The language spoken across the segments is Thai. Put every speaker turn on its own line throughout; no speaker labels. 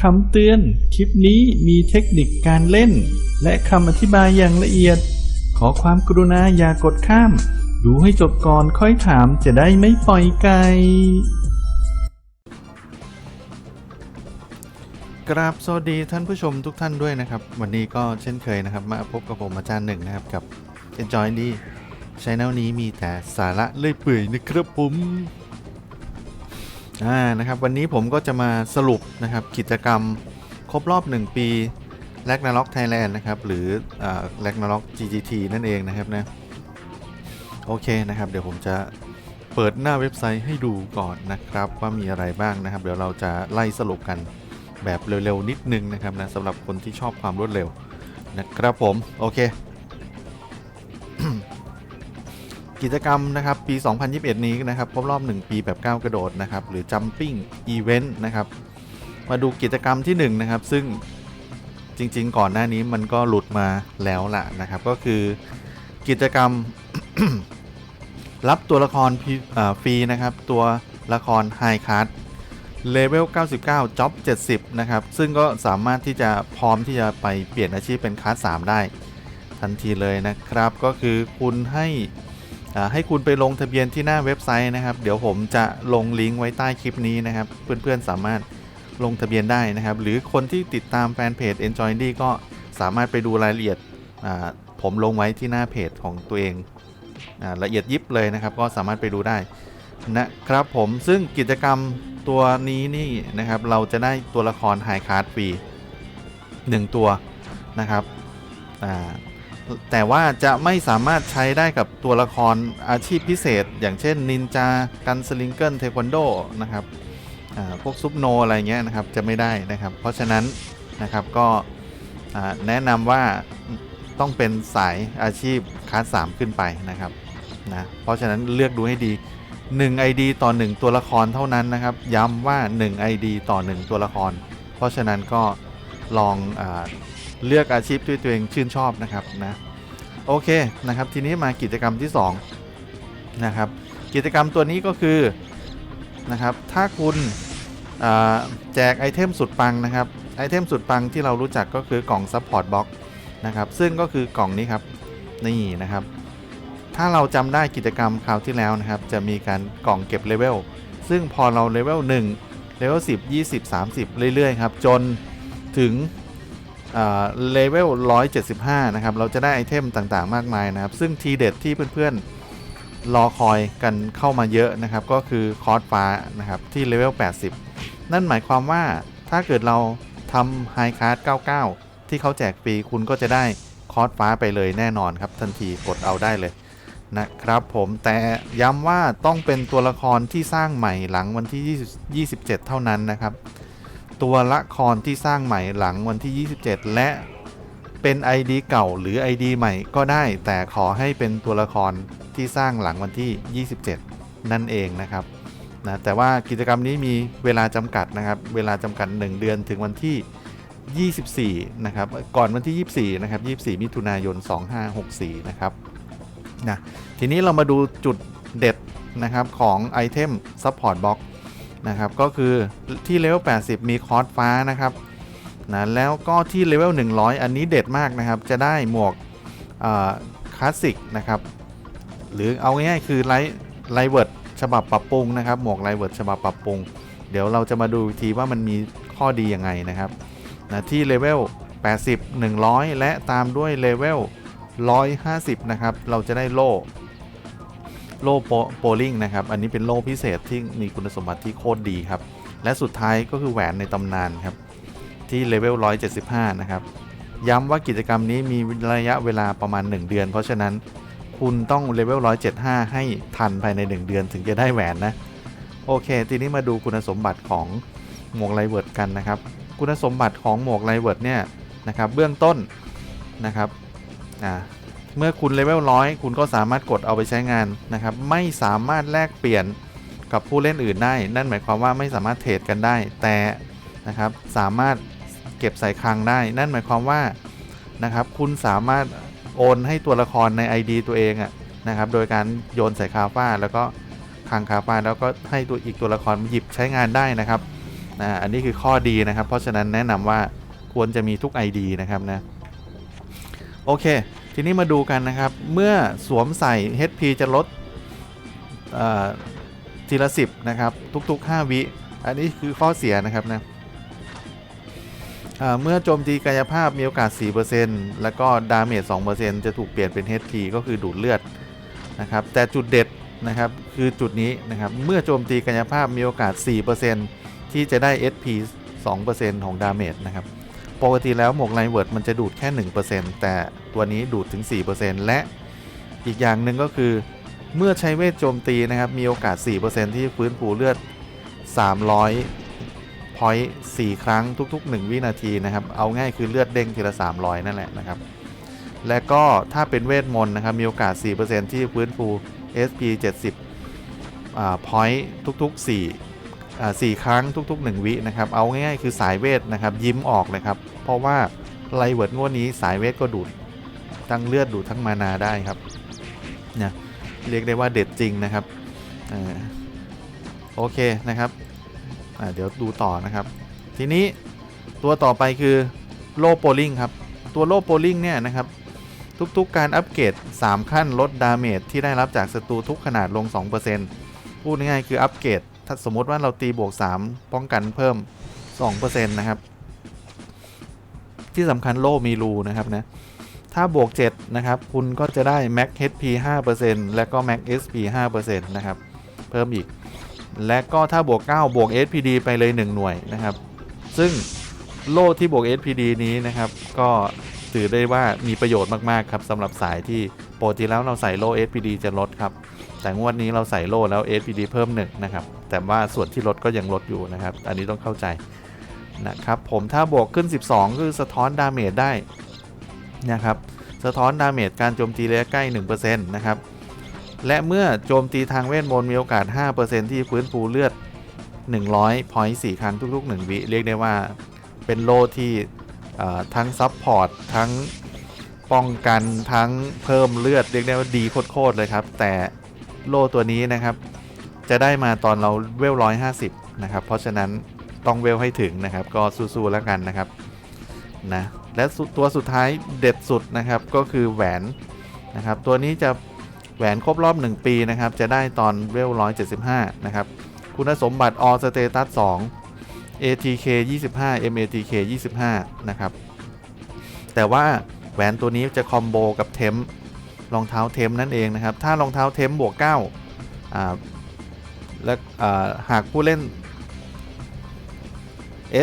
คำเตือน คลิปนี้มีเทคนิคการเล่น และคำอธิบายอย่างละเอียด ขอความกรุณาอย่ากดข้าม ดูให้จบก่อนค่อยถามจะได้ไม่ปล่อยไกล
กราบสวัสดีท่านผู้ชมทุกท่านด้วยนะครับ วันนี้ก็เช่นเคยนะครับ มาพบกับผมอาจารย์หนึ่งนะครับ กับ Enjoy ดีชแนลนี้มีแต่สาระเลื่อยเปื่อยนะครับผม อ่านะครับวันนี้ผมก็จะมาสรุปนะครับกิจกรรมครบรอบ 1 ปีแลกนาล็อกไทยแลนด์นะครับหรือแลกนาล็อก GGT นั่นเองนะครับนะโอเคนะครับเดี๋ยวผมจะเปิดหน้าเว็บไซต์ให้ดูก่อนนะครับว่ามีอะไรบ้างนะครับ เดี๋ยวเราจะไล่สรุปกันแบบเร็วๆนิดนึงนะครับนะสำหรับคนที่ชอบความรวดเร็วนะครับผมโอเค กิจกรรมนะครับปี 2021 นี้นะครับครบรอบ 1 ปีแบบก้าวกระโดดนะครับหรือ Jumping Event นะครับมาดูกิจกรรมที่ 1 นะครับ ซึ่งจริง ๆ ก่อนหน้านี้มันก็หลุดมาแล้วล่ะนะครับ ก็คือกิจกรรม รับตัวละครฟรีนะครับ ตัวละคร High Card เลเวล 99 จ็อบ 70 นะครับ ซึ่งก็สามารถที่จะพร้อมที่จะไปเปลี่ยนอาชีพเป็นคลาส3ได้ ทันทีเลยนะครับ ก็คือคุณให้ ให้คุณไปลงทะเบียนที่หน้าเว็บไซต์นะครับ เดี๋ยวผมจะลงลิงก์ไว้ใต้คลิปนี้นะครับ เพื่อนๆสามารถลงทะเบียนได้นะครับ หรือคนที่ติดตามแฟนเพจ Enjoy d ก็สามารถไปดูรายละเอียดผมลงไว้ที่หน้าเพจของตัวเองอละเอียดยิบเลยนะครับ ก็สามารถไปดูได้นะครับผมซึ่งกิจกรรมตัวนี้นี่นะครับ เราจะได้ตัวละครไฮคาร์ดฟรี1ตัวนะครับ แต่ว่าจะไม่สามารถใช้ได้กับตัวละครอาชีพพิเศษ อย่างเช่นนินจากันสลิงเกิลเทควันโดนะครับพวกซุปโนอะไรเงี้ยนะครับจะไม่ได้นะครับ เพราะฉะนั้นนะครับก็แนะนำว่าต้องเป็นสายอาชีพคลาสสามขึ้นไปนะครับนะเพราะฉะนั้นเลือกดูให้ดี 1 ID ต่อ 1 ตัวละครเท่านั้นนะครับ ย้ำว่า 1 ID ต่อ 1 ตัวละคร เพราะฉะนั้นก็ลองอ เลือกอาชีพที่ตัวเองชื่นชอบนะครับนะโอเคนะครับทีนี้มากิจกรรมที่2นะครับกิจกรรมตัวนี้ก็คือนะครับถ้าคุณแจกไอเทมสุดปังนะครับไอเทมสุดปังที่เรารู้จักก็คือกล่อง Support Box นะครับซึ่งก็คือกล่องนี้ครับนี่นะครับ ถ้าเราจำได้กิจกรรมคราวที่แล้วนะครับ จะมีการกล่องเก็บเลเวลซึ่งพอเราเลเวล1เลเวล10 20 30 เรื่อยๆครับจนถึง เลเวล 175 นะครับ เราจะได้ไอเทมต่างๆ มากมายนะครับ ซึ่งทีเด็ดที่เพื่อนๆ รอคอยกันเข้ามาเยอะนะครับ ก็คือคอร์สฟ้านะครับ ที่เลเวล 80 นั่นหมายความว่าถ้าเกิดเราทำไฮคาร์ด99 ที่เขาแจกฟรีคุณก็จะได้คอร์สฟ้าไปเลยแน่นอนครับ ทันทีกดเอาได้เลยนะครับผมแต่ย้ำว่าต้องเป็นตัวละครที่สร้างใหม่หลังวันที่ 20 27 เท่านั้นนะครับ ตัวละครที่สร้างใหม่หลังวันที่ 27 และเป็น ID เก่าหรือ ID ใหม่ก็ได้ แต่ขอให้เป็นตัวละครที่สร้างหลังวันที่ 27 นั่นเองนะครับนะแต่ว่ากิจกรรมนี้มีเวลาจำกัดนะครับ เวลาจำกัด 1 เดือนถึงวันที่ 24 นะครับ ก่อนวันที่ 24 นะครับ 24 มิถุนายน 2564 นะครับนะทีนี้เรามาดูจุดเด็ดนะครับของไอเทม Support Box นะครับก็คือที่เลเวล80 มีคอร์สฟ้านะครับนะแล้วก็ที่เลเวล100 อันนี้เด็ดมากนะครับ จะได้หมวกคลาสสิกนะครับ หรือเอาง่ายๆคือไลท์ไลเวิร์ดฉบับปรับปรุงนะครับ หมวกไลเวิร์ดฉบับปรับปรุง เดี๋ยวเราจะมาดูทีว่ามันมีข้อดียังไงนะครับนะที่เลเวล80 100 และตามด้วยเลเวล150 นะครับ เราจะได้โล่ โล่โปลิงนะครับ อันนี้เป็นโล่พิเศษที่มีคุณสมบัติที่โคตรดีครับ และสุดท้ายก็คือแหวนในตำนานครับ ที่เลเวล 175 นะครับ ย้ำว่ากิจกรรมนี้มีระยะเวลาประมาณ 1 เดือน เพราะฉะนั้นคุณต้องเลเวล 175 ให้ทันภายใน 1 เดือนถึงจะได้แหวนนะ โอเค ทีนี้มาดูคุณสมบัติของหมวกไลเวิร์ดกันนะครับ คุณสมบัติของหมวกไลเวิร์ดเนี่ยนะครับ เบื้องต้นนะครับ อ่า เมื่อคุณเลเวลร้อยคุณก็สามารถกดเอาไปใช้งานนะครับ ไม่สามารถแลกเปลี่ยนกับผู้เล่นอื่นได้ นั่นหมายความว่าไม่สามารถเทรดกันได้ แต่นะครับสามารถเก็บใส่คลังได้ นั่นหมายความว่านะครับ คุณสามารถโอนให้ตัวละครใน ID ตัวเองอะนะครับ โดยการโยนใส่คาฟ้าแล้วก็คลังคาฟ้าแล้วก็ให้ตัวอีกตัวละครหยิบใช้งานได้นะครับนะอันนี้คือข้อดีนะครับ เพราะฉะนั้นแนะนำว่าควรจะมีทุก ID นะครับนะโอเค ทีนี้มาดูกันนะครับ เมื่อสวมใส่ HP จะลดทีละ10นะครับ ทุก ๆ 5 วิ อันนี้คือข้อเสียนะครับนะเมื่อโจมตีกายภาพมีโอกาส 4%แล้วก็ดาเมจ 2%จะถูกเปลี่ยนเป็น HP ก็คือดูดเลือดนะครับ แต่จุดเด็ดนะครับคือจุดนี้นะครับ เมื่อโจมตีกายภาพมีโอกาส 4%ที่จะได้ SP 2%ของดาเมจนะครับ ปกติแล้วหมวกไลเวิร์ดมันจะดูดแค่ 1%แต่ตัวนี้ดูดถึง 4%และอีกอย่างหนึ่งก็คือ เมื่อใช้เวทโจมตีนะครับ มีโอกาส 4%ที่ฟื้นฟูเลือด 300 พอยต์4ครั้งทุก ๆ 1 วินาทีนะครับ เอาง่ายคือเลือดเด้งทีละ 300 นั่นแหละนะครับ และก็ถ้าเป็นเวทมนต์นะครับ มีโอกาส 4%ที่ฟื้นฟู SP 70อ่า point ทุก ๆ 4 อ่า4ครั้งทุก ๆ 1 วินะครับ เอาง่ายๆคือสายเวทนะครับ ยิ้มออกเลยครับ เพราะว่าไลเวิร์ดงวดนี้สายเวทก็ดูดทั้งเลือดดูดทั้งมานาได้ครับเนี่ยเรียกได้ว่าเด็ดจริงนะครับอ่าโอเคนะครับอ่าเดี๋ยวดูต่อนะครับ ทีนี้ตัวต่อไปคือโลโปลิงครับ ตัวโลโปลิงเนี่ยนะครับทุกๆการอัปเกรด 3 ขั้นลดดาเมจที่ได้รับจากศัตรูทุกขนาดลง 2%พูดง่ายๆคืออัปเกรด ถ้าสมมติว่าเราตีบวก 3 ป้องกันเพิ่ม 2%นะครับ ที่สำคัญโล่มีรูนะครับนะ ถ้าบวก 7 นะครับ คุณก็จะได้ Max HP 5%และก็ Max SP 5%นะครับ เพิ่มอีก และก็ถ้าบวก 9 บวก SPD ไปเลย 1 หน่วยนะครับ ซึ่งโล่ที่บวก SPD นี้นะครับ ก็ถือได้ว่ามีประโยชน์มาก ๆ ครับสำหรับสายที่ปกติแล้วเราใส่โล่ SPD จะลดครับ แต่งวดนี้เราใส่โล่แล้ว SPD เพิ่ม1นะครับ แต่ว่าส่วนที่ลดก็ยังลดอยู่นะครับ อันนี้ต้องเข้าใจนะครับผมถ้าบวกขึ้น 12 คือสะท้อนดาเมจได้นะครับสะท้อนดาเมจการโจมตีระยะใกล้ 1%นะครับและเมื่อโจมตีทางเวทมนต์มีโอกาส 5%ที่ฟื้นฟูเลือด 100 พอยต์4ครั้งทุกๆ 1 วิ เรียกได้ว่าเป็นโลที่ทั้งซับพอร์ตทั้งป้องกันทั้งเพิ่มเลือด เรียกได้ว่าดีโคตรเลยครับ แต่ โล่ตัวนี้นะครับ จะได้มาตอนเราเวล150นะครับ เพราะฉะนั้นต้องเวลให้ถึงนะครับ ก็สู้ๆแล้วกันนะครับนะและตัวสุดท้ายเด็ดสุดนะครับก็คือแหวนนะครับ ตัวนี้จะแหวนครบรอบ 1 ปีนะครับ จะได้ตอนเวล175 นะครับ คุณสมบัติ All Status 2 ATK 25 MATK 25 นะครับ แต่ว่าแหวนตัวนี้จะคอมโบกับเทม รองเท้าเทมนั่นเองนะครับ ถ้ารองเท้าเทมบวก9อ่าและอ่าหากผู้เล่น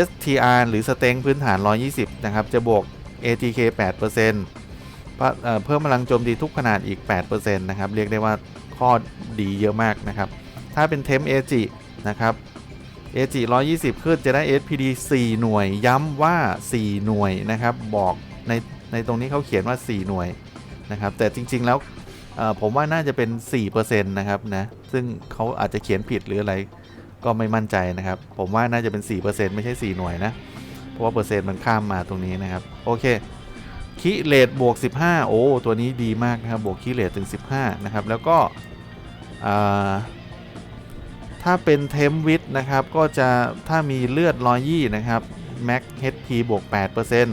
STR หรือสเต็งพื้นฐาน 120 นะครับ จะบวก ATK 8%เอ่อเพิ่มพลังโจมตีทุกขนาดอีก 8%นะครับ เรียกได้ว่าข้อดีเยอะมากนะครับ ถ้าเป็นเทมเอจินะครับเอจิ120 ขึ้นจะได้ SPD 4 หน่วย ย้ำว่า 4 หน่วยนะครับ บอกในในตรงนี้เขาเขียนว่า 4 หน่วย นะครับ แต่จริง ๆ แล้วผมว่าน่าจะเป็น 4%นะครับนะซึ่งเขาอาจจะเขียนผิดหรืออะไรก็ไม่มั่นใจนะครับ ผมว่าน่าจะเป็น 4%ไม่ใช่ 4 หน่วยนะ เพราะว่าเปอร์เซ็นต์มันข้ามมาตรงนี้นะครับ โอเคคิเลตบวก 15 โอ้ ตัวนี้ดีมากนะครับ บวกคิเลตถึง 15 นะครับ แล้วก็ถ้าเป็นเทมวิทนะครับ ก็จะถ้ามีเลือดรอยยี่นะครับ Max HP บวก8%อ่า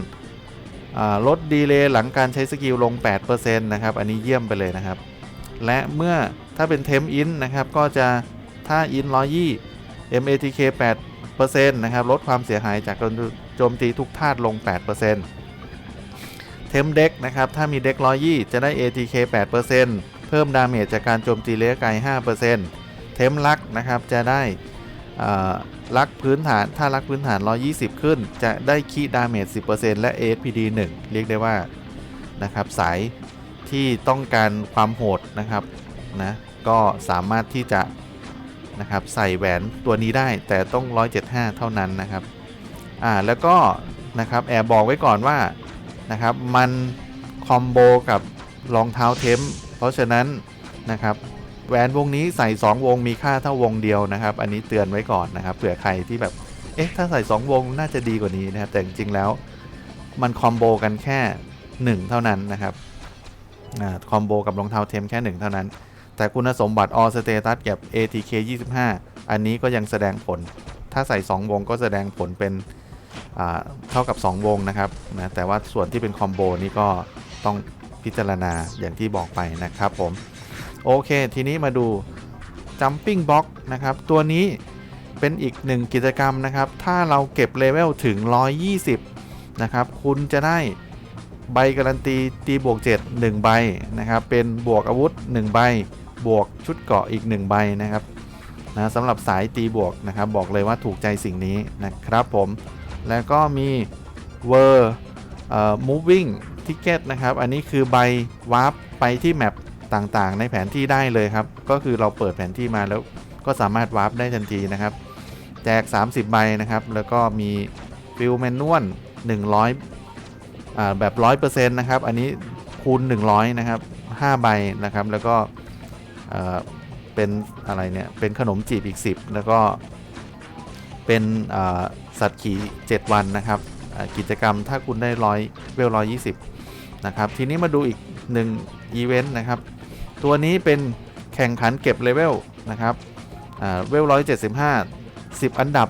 ลดดีเลย์หลังการใช้สกิลลง 8%นะครับ อันนี้เยี่ยมไปเลยนะครับ และเมื่อถ้าเป็นเทมอินนะครับ ก็จะถ้าอินร้อยยี่ MATK 8%นะครับ ลดความเสียหายจากการโจมตีทุกธาตุลง 8%เทมเด็กนะครับ ถ้ามีเด็ก120จะได้ ATK 8%เพิ่มดาเมจจากการโจมตีระยะไกล5%เทมลักนะครับ จะได้ อ่าลักพื้นฐานถ้าลักพื้นฐาน 120 ขึ้น จะได้คีดาเมจ 10%และ ASPD 1 เรียกได้ว่านะครับสายที่ต้องการความโหดนะครับนะก็สามารถที่จะนะครับใส่แหวนตัวนี้ได้แต่ต้อง 175 เท่านั้นนะครับอ่าแล้วก็นะครับแอบบอกไว้ก่อนว่านะครับมันคอมโบกับรองเท้าเทมเพราะฉะนั้นนะครับ แหวนวงนี้ใส่ 2 วงมีค่าเท่าวงเดียวนะครับ อันนี้เตือนไว้ก่อนนะครับเผื่อใครที่แบบ เอ๊ะ ถ้าใส่ 2 วงน่าจะดีกว่านี้นะครับ แต่จริงๆแล้วมันคอมโบกันแค่ 1 เท่านั้นนะครับอคอมโบกับรองเท้าเทมแค่ 1 เท่านั้น แต่คุณสมบัติ All Status กับ ATK 25 อันนี้ก็ยังแสดงผล ถ้าใส่ 2 วงก็แสดงผลเป็นอ่าเท่ากับ 2 วงนะครับนะแต่ว่าส่วนที่เป็นคอมโบนี่ก็ต้องพิจารณาอย่างที่บอกไปนะครับผม โอเค ทีนี้มาดู Jumping Box นะครับ ตัวนี้เป็นอีกหนึ่งกิจกรรมนะครับ ถ้าเราเก็บเลเวลถึง 120 นะครับ คุณจะได้ใบการันตีตีบวก 7 1 ใบนะครับ เป็นบวกอาวุธ 1 ใบ บวกชุดเกาะอีก 1 ใบนะครับนะสำหรับสายตีบวกนะครับ บอกเลยว่าถูกใจสิ่งนี้นะครับผม แล้วก็มี w o r moving ticket นะครับ อันนี้คือใบวาร์ปไปที่แมป ต่างๆ ในแผนที่ได้เลยครับ ก็คือเราเปิดแผนที่มาแล้วก็สามารถวาร์ปได้ทันทีนะครับ แจก 30 ใบนะครับ แล้วก็มีฟิลแมนนวล100อ่าแบบ 100%นะครับ อันนี้คูณ 100 นะครับ 5 ใบนะครับ แล้วก็เป็นอะไรเนี่ย เป็นขนมจีบอีก 10 แล้วก็เป็นสัตว์ขี่ 7 วันนะครับ กิจกรรมถ้าคุณได้ร้อยเวล120นะครับ ทีนี้มาดูอีกหนึ่งอีเวนต์นะครับ ตัวนี้เป็นแข่งขันเก็บเลเวลนะครับอ่าเวล175 10อันดับ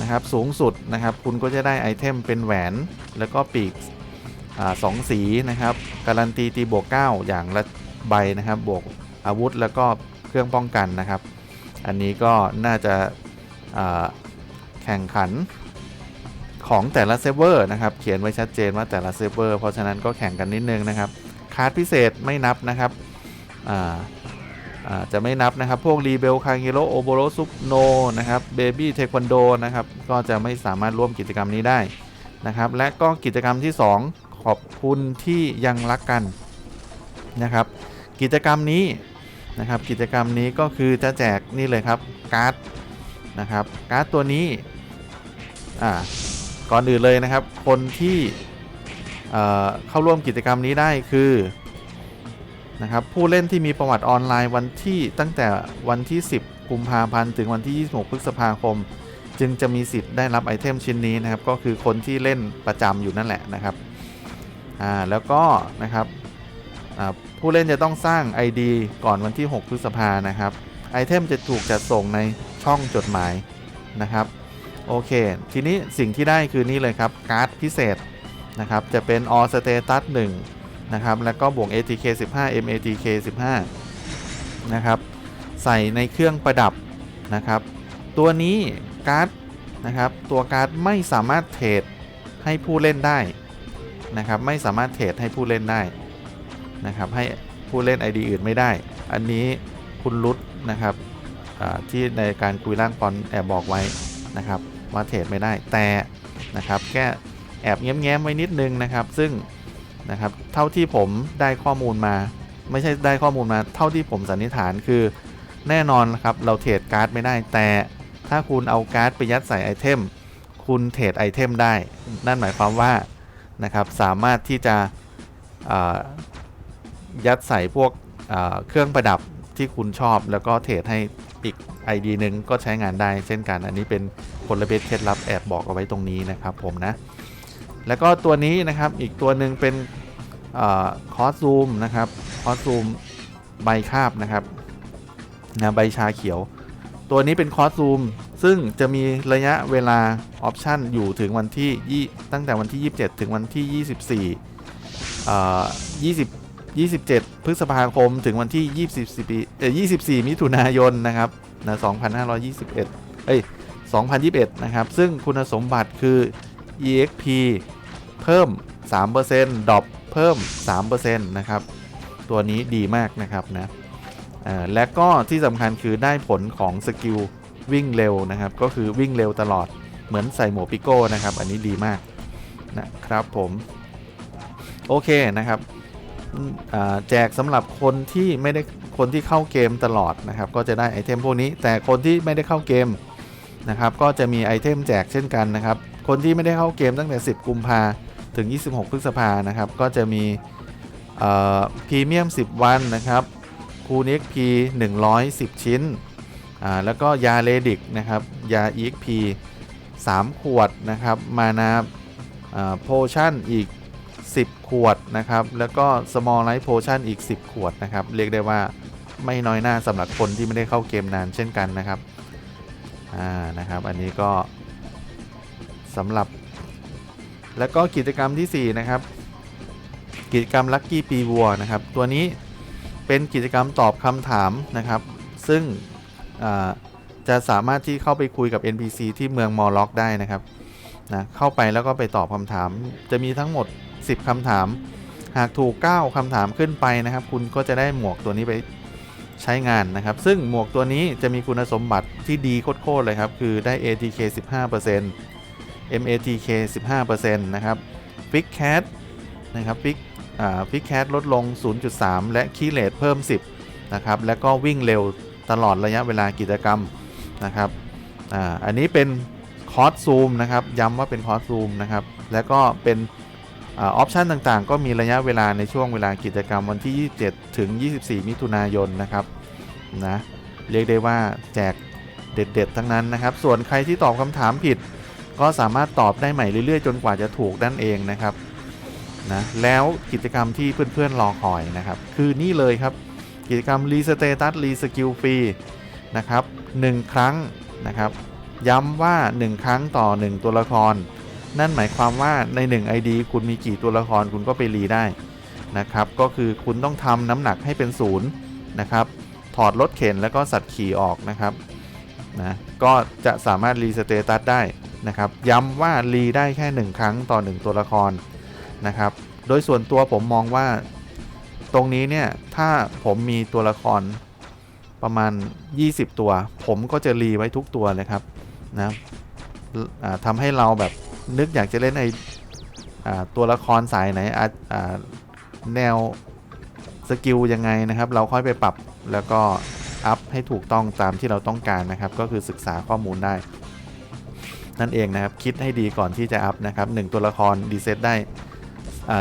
นะครับสูงสุดนะครับคุณก็จะได้ไอเทมเป็นแหวนแล้วก็ปีกอสองสีนะครับการันตีตีบวก 9 อย่างละใบนะครับบวกอาวุธแล้วก็เครื่องป้องกันนะครับ อันนี้ก็น่าจะแข่งขันของแต่ละเซิร์ฟเวอร์นะครับเขียนไว้ชัดเจนว่าแต่ละเซิร์ฟเวอร์เพราะฉะนั้นก็แข่งกันนิดนึงนะครับ คาร์ดพิเศษไม่นับนะครับ อ่าจะไม่นับนะครับ พวกรีเบลคางิโรโอโบโรซุปโนนะครับเบบี้เทควันโดนะครับ ก็จะไม่สามารถร่วมกิจกรรมนี้ได้นะครับ และก็กิจกรรมที่ 2 ขอบคุณที่ยังรักกันนะครับ กิจกรรมนี้นะครับกิจกรรมนี้ก็คือจะแจกนี่เลยครับการ์ดนะครับการ์ดตัวนี้อ่าก่อนอื่นเลยนะครับ คนที่เอ่อเข้าร่วมกิจกรรมนี้ได้คือ นะครับผู้เล่นที่มีประวัติออนไลน์วันที่ตั้งแต่วันที่ 10 กุมภาพันธ์ถึงวันที่ 26 พฤษภาคม จึงจะมีสิทธิ์ได้รับไอเทมชิ้นนี้นะครับ ก็คือคนที่เล่นประจำอยู่นั่นแหละนะครับอ่าแล้วก็นะครับผู้เล่นจะต้องสร้าง ID ก่อนวันที่ 6 พฤษภานะครับไอเทมจะถูกจัดส่งในช่องจดหมายนะครับโอเค ทีนี้สิ่งที่ได้คือนี่เลยครับการ์ดพิเศษนะครับจะเป็น All Status 1 นะครับ แล้วก็บวก ATK 15 MATK 15นะครับใส่ในเครื่องประดับนะครับ ตัวนี้การ์ดนะครับ ตัวการ์ดไม่สามารถเทรดให้ผู้เล่นได้นะครับ ไม่สามารถเทรดให้ผู้เล่นได้นะครับ ให้ผู้เล่น ID อื่นไม่ได้ อันนี้คุณรุดนะครับที่ในการคุยร่างปอนแอบบอกไว้นะครับว่าเทรดไม่ได้แต่นะครับแค่แอบแง้มๆไว้นิดนึงนะครับ ซึ่ง นะครับ เท่าที่ผมได้ข้อมูลมา ไม่ใช่ได้ข้อมูลมา เท่าที่ผมสันนิษฐานคือ แน่นอนครับเราเทรดการ์ดไม่ได้ แต่ถ้าคุณเอาการ์ดไปยัดใส่ไอเทมคุณเทรดไอเทมได้ นั่นหมายความว่านะครับสามารถที่จะยัดใส่พวกเครื่องประดับที่คุณชอบแล้วก็เทรดให้อีก ID หนึ่งก็ใช้งานได้เช่นกัน อันนี้เป็นกลเบ็ดเคล็ดลับแอบบอกเอาไว้ตรงนี้นะครับผมนะ แล้วก็ตัวนี้นะครับอีกตัวหนึ่งเป็นคอสซูมนะครับคอสซูมใบคาบนะครับนะใบชาเขียว ตัวนี้เป็นคอสซูมซึ่งจะมีระยะเวลาออปชันอยู่ถึงวันที่ตั้งแต่วันที่ 27 ถึงวันที่ 24เอ่อ20 27 พฤษภาคมถึงวันที่24 24 มิถุนายนนะครับนะ2521 เอ้ย 2021 นะครับ ซึ่งคุณสมบัติคือ EXP เพิ่ม 3%ดรอปเพิ่ม 3%นะครับ ตัวนี้ดีมากนะครับนะและก็ที่สำคัญคือได้ผลของสกิลวิ่งเร็วนะครับ ก็คือวิ่งเร็วตลอดเหมือนใส่หมวกปิโก้นะครับ อันนี้ดีมากนะครับผม โอเคนะครับแจกสำหรับคนที่ไม่ได้คนที่เข้าเกมตลอดนะครับ ก็จะได้ไอเทมพวกนี้ แต่คนที่ไม่ได้เข้าเกมนะครับ ก็จะมีไอเทมแจกเช่นกันนะครับ คนที่ไม่ได้เข้าเกมตั้งแต่ 10 กุมภาถึง 26 พฤษภานะครับ ก็จะมีพรีเมียม 10 วันนะครับคูนิกพี110 ชิ้นอ่าแล้วก็ยาเลดิกนะครับ ยา EXP 3ขวดนะครับ มานาโพชั่นอีก 10 ขวดนะครับ แล้วก็ small light potion อีก 10 ขวดนะครับ เรียกได้ว่าไม่น้อยหน้าสำหรับคนที่ไม่ได้เข้าเกมนานเช่นกันนะครับ อ่า นะครับ อันนี้ก็ สำหรับ แล้วก็กิจกรรมที่ 4 นะครับ กิจกรรมลัคกี้ปีวัวนะครับ ตัวนี้เป็นกิจกรรมตอบคำถามนะครับ ซึ่งจะสามารถที่เข้าไปคุยกับ NPC ที่เมืองมอลล็อกได้นะครับนะเข้าไปแล้วก็ไปตอบคำถาม จะมีทั้งหมด 10คำถาม หากถูก 9คำถามขึ้นไปนะครับ คุณก็จะได้หมวกตัวนี้ไปใช้งานนะครับ ซึ่งหมวกตัวนี้จะมีคุณสมบัติที่ดีโคตรๆเลยครับ คือได้ ATK 15% MATK 15%นะครับ Fix Cat นะครับ Fix อ่า Fix Cat ลดลง 0.3 และคีเลตเพิ่ม 10 นะครับ แล้วก็วิ่งเร็วตลอดระยะเวลากิจกรรมนะครับอ่าอันนี้เป็นคอร์สซูมนะครับ ย้ำว่าเป็นคอร์สซูมนะครับ แล้วก็เป็นออปชันต่างๆ ก็มีระยะเวลาในช่วงเวลากิจกรรมวันที่ 27 ถึง 24 มิถุนายนนะครับนะเรียกได้ว่าแจกเด็ด ๆ ทั้งนั้นนะครับ ส่วนใครที่ตอบคำถามผิด ก็สามารถตอบได้ใหม่เรื่อยๆ จนกว่าจะถูกนั่นเองนะครับนะแล้วกิจกรรมที่เพื่อนๆรอคอยนะครับ คือนี่เลยครับ กิจกรรมรีสเตตัสรีสกิลฟรีนะครับ1ครั้งนะครับ ย้ำว่า 1 ครั้งต่อ 1 ตัวละคร นั่นหมายความว่าใน 1 ID คุณมีกี่ตัวละครคุณก็ไปรีได้นะครับ ก็คือคุณต้องทำน้ำหนักให้เป็นศูนย์นะครับ ถอดรถเข็นแล้วก็สัตว์ขี่ออกนะครับนะก็จะสามารถรีสเตตัสได้ นะครับย้ำว่ารีได้แค่ 1 ครั้งต่อ 1 ตัวละครนะครับ โดยส่วนตัวผมมองว่าตรงนี้เนี่ย ถ้าผมมีตัวละครประมาณ 20 ตัว ผมก็จะรีไว้ทุกตัวเลยครับนะอ่าทำให้เราแบบนึกอยากจะเล่นไอตัวละครสายไหนแนวสกิลยังไงนะครับ เราค่อยไปปรับแล้วก็อัพให้ถูกต้องตามที่เราต้องการนะครับ ก็คือศึกษาข้อมูลได้ นั่นเองนะครับ คิดให้ดีก่อนที่จะอัพนะครับหนึ่งตัวละครรีเซ็ตได้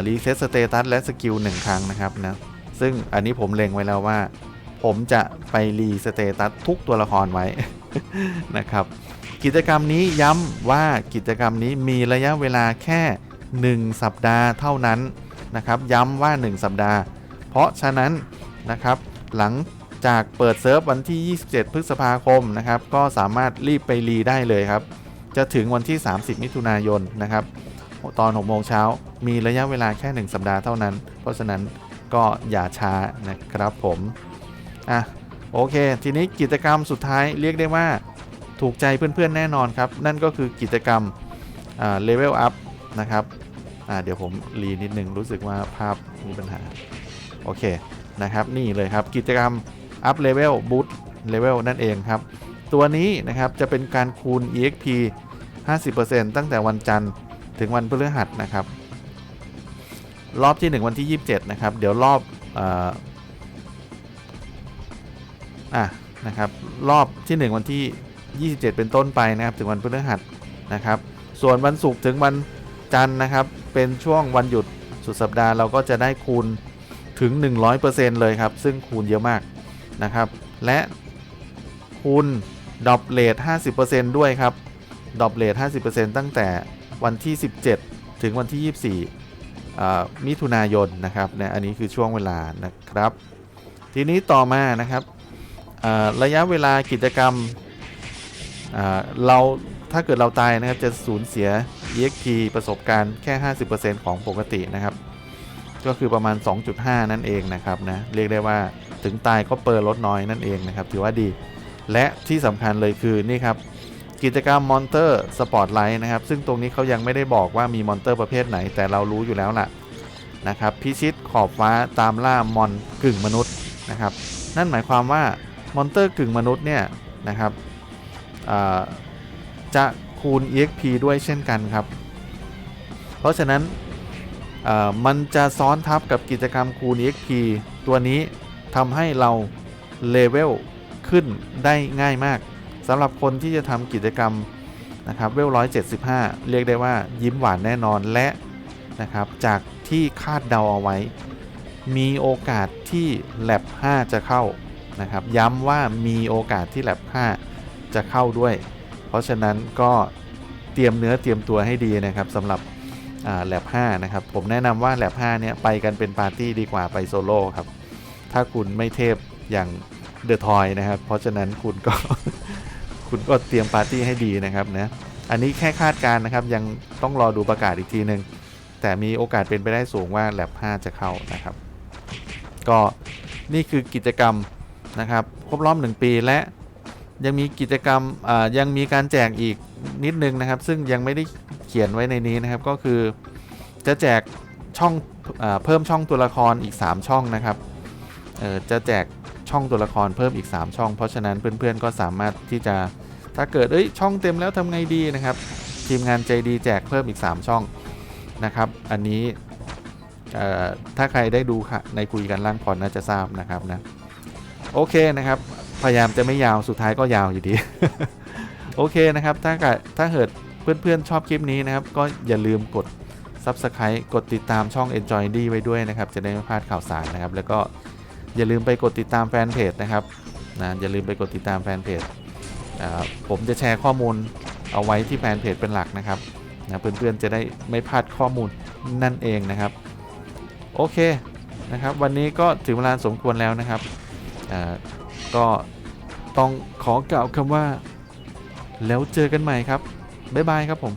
รีเซ็ตสเตตัสและสกิลหนึ่งครั้งนะครับนะซึ่งอันนี้ผมเล็งไว้แล้วว่า ผมจะไปรีสเตตัสทุกตัวละครไว้นะครับ กิจกรรมนี้ย้ำว่ากิจกรรมนี้มีระยะเวลาแค่ 1 สัปดาห์เท่านั้นนะครับ ย้ำว่า 1 สัปดาห์ เพราะฉะนั้นนะครับหลังจากเปิดเซิร์ฟวันที่ 27 พฤษภาคมนะครับ ก็สามารถรีบไปรีได้เลยครับ จะถึงวันที่ 30 มิถุนายนนะครับ ตอน6โมงเช้ามีระยะเวลาแค่ 1 สัปดาห์เท่านั้น เพราะฉะนั้นก็อย่าช้านะครับผมอะโอเค ทีนี้กิจกรรมสุดท้ายเรียกได้ว่าถูกใจเพื่อนๆแน่นอนครับ นั่นก็คือกิจกรรมเลเวลอัพนะครับอ่าเดี๋ยวผมรีนิดนึงรู้สึกว่าภาพมีปัญหา โอเคนะครับ นี่เลยครับกิจกรรมอัพเลเวลบูตเลเวลนั่นเองครับ ตัวนี้นะครับจะเป็นการคูณ EXP 50%ตั้งแต่วันจันทร์ถึงวันพฤหัสนะครับ รอบที่ 1 วันที่ 27 นะครับ เดี๋ยวรอบอาอะนะครับรอบที่ 1 วันที่ 27 เป็นต้นไปนะครับ ถึงวันพฤหัสนะครับ ส่วนวันศุกร์ถึงวันจันทร์นะครับ เป็นช่วงวันหยุดสุดสัปดาห์เราก็จะได้คูณถึง 100%เลยครับ ซึ่งคูณเยอะมากนะครับ และคูณ ดอปเลท50%ด้วยครับดอปเลท50%ตั้งแต่วันที่ 17 ถึงวันที่ 24อ่มิถุนายนนะครับเนี่ยอันนี้คือช่วงเวลานะครับ ทีนี้ต่อมานะครับระยะเวลากิจกรรมเราถ้าเกิดเราตายนะครับจะสูญเสีย EXP ประสบการณ์แค่ 50%ของปกตินะครับ ก็คือประมาณ 2.5 นั่นเองนะครับนะเรียกได้ว่าถึงตายก็เปิดลดน้อยนั่นเองนะครับ ถือว่าดี และที่สำคัญเลยคือนี่ครับกิจกรรมมอนเตอร์สปอตไลท์นะครับ ซึ่งตรงนี้เขายังไม่ได้บอกว่ามีมอนเตอร์ประเภทไหน แต่เรารู้อยู่แล้วล่ะนะครับพิชิตขอบฟ้าตามล่ามอนกึ่งมนุษย์นะครับ นั่นหมายความว่ามอนเตอร์กึ่งมนุษย์เนี่ยนะครับจะคูณ EXP ด้วยเช่นกันครับ เพราะฉะนั้นมันจะซ้อนทับกับกิจกรรมคูณ EXP ตัวนี้ทำให้เราเลเวล ขึ้นได้ง่ายมากสำหรับคนที่จะทำกิจกรรมนะครับเวล175เรียกได้ว่ายิ้มหวานแน่นอนและนะครับจากที่คาดเดาเอาไว้ มีโอกาสที่แลบ5จะเข้านะครับ ย้ำว่ามีโอกาสที่แลบ5จะเข้าด้วย เพราะฉะนั้นก็เตรียมเนื้อเตรียมตัวให้ดีนะครับสำหรับแลบ5นะครับ ผมแนะนำว่าแลบ5เนี่ยไปกันเป็นปาร์ตี้ดีกว่าไปโซโล่ครับ ถ้าคุณไม่เทพอย่าง เดอะทอยนะครับ เพราะฉะนั้นคุณก็ คุณก็เตรียมปาร์ตี้ให้ดีนะครับนะอันนี้แค่คาดการณ์นะครับ ยังต้องรอดูประกาศอีกทีหนึ่งแต่มีโอกาสเป็นไปได้สูงว่าแลบ5จะเข้านะครับ ก็นี่คือกิจกรรมนะครับ ครบรอบ 1 ปีและยังมีกิจกรรมยังมีการแจกอีกนิดนึงนะครับ ซึ่งยังไม่ได้เขียนไว้ในนี้นะครับ ก็คือจะแจกช่องอเพิ่มช่องตัวละครอีก 3 ช่องนะครับจะแจก ช่องตัวละครเพิ่มอีก 3 ช่อง เพราะฉะนั้นเพื่อนๆก็สามารถที่จะถ้าเกิดเอ้ยช่องเต็มแล้วทำไงดีนะครับ ทีมงานใจดีแจกเพิ่มอีก 3 ช่องนะครับ อันนี้ถ้าใครได้ดูค่ะในคุยกันล่างพรน่าจะทราบนะครับนะโอเคนะครับพยายามจะไม่ยาวสุดท้ายก็ยาวอยู่ดี โอเคนะครับ ถ้าเกิดถ้าเกิดเพื่อนๆชอบคลิปนี้นะครับ ก็อย่าลืมกด Subscribe กดติดตามช่อง Enjoy D ไว้ด้วยนะครับ จะได้ไม่พลาดข่าวสารนะครับ แล้วก็ อย่าลืมไปกดติดตามแฟนเพจนะครับนะอย่าลืมไปกดติดตามแฟนเพจผมจะแชร์ข้อมูลเอาไว้ที่แฟนเพจเป็นหลักนะครับนะเพื่อนๆจะได้ไม่พลาดข้อมูลนั่นเองนะครับ โอเคนะครับ วันนี้ก็ถึงเวลาสมควรแล้วนะครับก็ต้องขอกล่าวคำว่า แล้วเจอกันใหม่ครับ บ๊ายบายครับผม